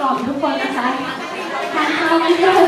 กล่อมทุกคนนะคะทานข้าวกันเยอะหน่อยนะคะ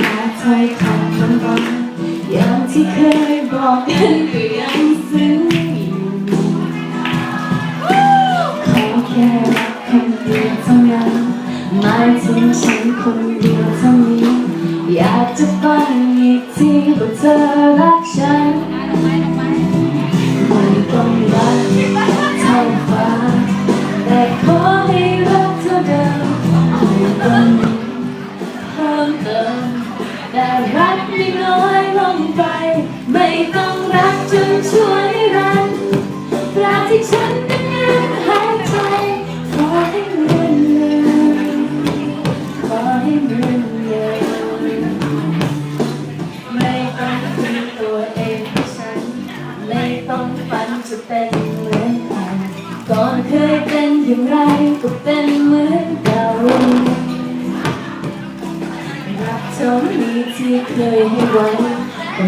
หาถ้อยคำคำว่าอย่างที่เคยบอกกันก็ยังซึ้งอยู่ขอแค่รักคำเดียวเท่านั้นหมายถึงฉันคนเดียวเท่านี้ อยากจะฟังอีกทีว่าเธอรักฉัน จะเป็นเหมือนก่อนเคยเป็นอย่างไรก็เป็นเหมือนเก่ารักเท่านี้ที่เคยให้ไว้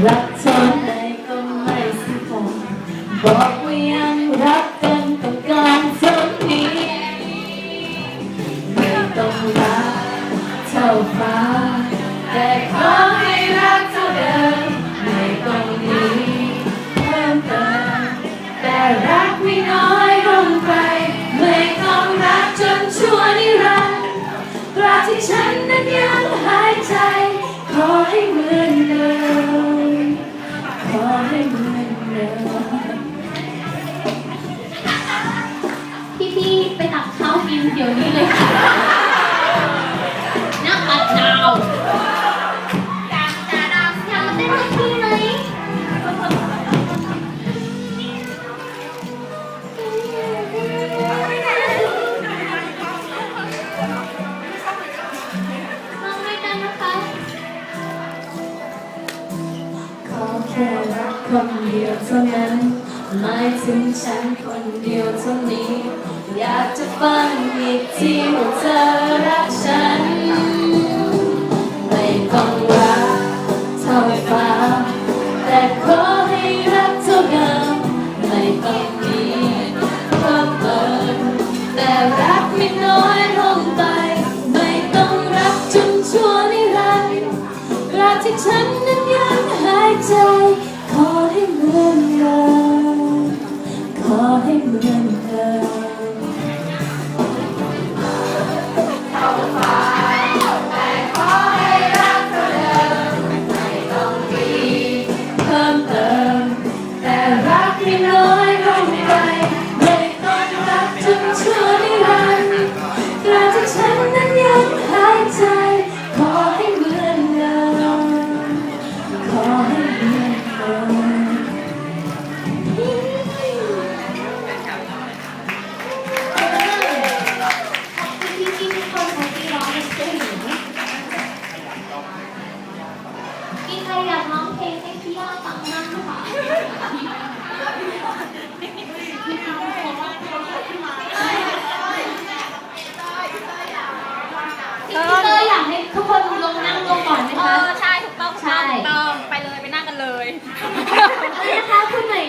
รักเท่ ดี๋ยวนี้เลยค่ะน้ำอัดดาวดาวดาวดาวอยามาเต้นกับพี่ไหมมาด้วยกันนะคะขอแค่รักคนเดียวเท่านั้น หมายถึงฉันคนเดียวเท่านี้ อยากจะฟังอีกทีว่าเธอรักฉัน ไม่ต้องรักเท่าฟ้า แต่ขอให้รักเท่าเดิมไม่ต้องมีเพิ่มเติมแต่รักไม่น้อยลงไป ไม่ต้องรักจนชั่วนิรันดร์รักที่ฉันนั้นยังหายใจ อ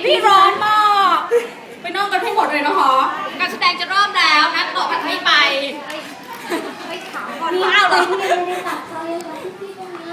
คุณหน่อยพี่ร้อนมากไปนั่งกันให้หมดเลยนะคะ การแสดงจะเริ่มแล้วนะต่อพันให้ไปมีว้าวเหรอไม่ได้ตัดเขายัง